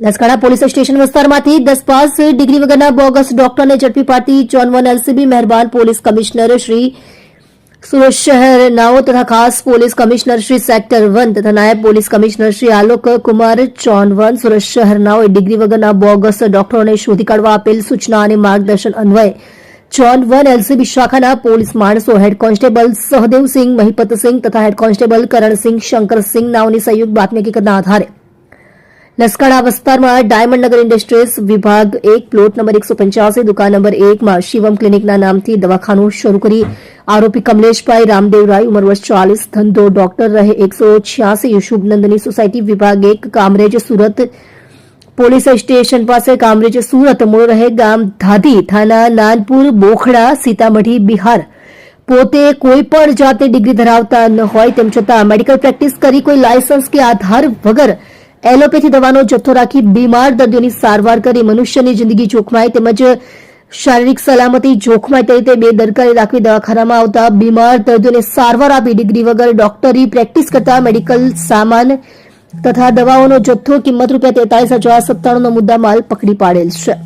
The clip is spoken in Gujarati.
લસકાણા પોલીસ સ્ટેશન વિસ્તારમાંથી દસ પાસ ડિગ્રી વગરના બોગસ ડોક્ટરને ઝડપી પાડતી જોન વન એલસીબી મહેરબાન પોલીસ કમિશનર શ્રી સુરત શહેર નાઓ તથા ખાસ police commissioner Shri sector one તથા નાયબ પોલીસ કમિશનર શ્રી આલોક કુમાર ચોનવન સુરત શહેર નાઓએ ડિગ્રી વગરના બોગસ ડોક્ટરોને શોધી કાઢવા આપેલ સૂચના અને માર્ગદર્શન અન્વયે જોન વન એલસીબી શાખાના પોલીસ માણસો હેડ કોન્સ્ટેબલ સહદેવસિંહ મહિપતસિંહ તથા હેડ કોન્સ્ટેબલ કરણસિંહ શંકરસિંહ નાઓની સંયુક્ત બાતમી હકીકતના આધારે લસકાણા વિસ્તારમાં ડાયમંડ નગર ઇન્ડસ્ટ્રીઝ વિભાગ એક, પ્લોટ નંબર એકસો પંચ્યાસી, દુકાન નંબર એકમાં શિવમ ક્લિનિકના નામથી દવાખાનું શરૂ કરી આરોપી કમલેશભાઈ રામદેવરાય, ઉંમર વર્ષ ચાલીસ, ધંધો ડોક્ટર રહે એકસો છ્યાસી યુશુભનંદની સોસાયટી વિભાગ એક, કામરેજ સુરત પોલીસ સ્ટેશન પાસે કામરેજ સુરત મૂળ રહે ગામ ધાધી થાના, નાનપુર, બોખડા, સીતામઢી, બિહાર. પોતે કોઈ પણ જાતે ડિગ્રી ધરાવતા ન હોય, તેમ છતાં મેડિકલ પ્રેક્ટિસ કરી કોઈ લાયસન્સ કે આધાર વગર એલોપેથી દવાનો જથ્થો રાખી બીમાર દર્દીઓની સારવાર કરી મનુષ્યની જિંદગી જોખમાય તેમજ શારીરિક સલામતી જોખમાય તે રીતે બેદરકારી રાખવી દવાખાનામાં આવતા બીમાર દર્દીઓને સારવાર આપી ડિગ્રી વગર ડોક્ટરી પ્રેક્ટિસ કરતા મેડિકલ સામાન તથા દવાઓનો જથ્થો કિંમત રૂપિયા તેતાલીસ હજાર સત્તાણુંનો મુદ્દા માલ પકડી પાડેલ છે.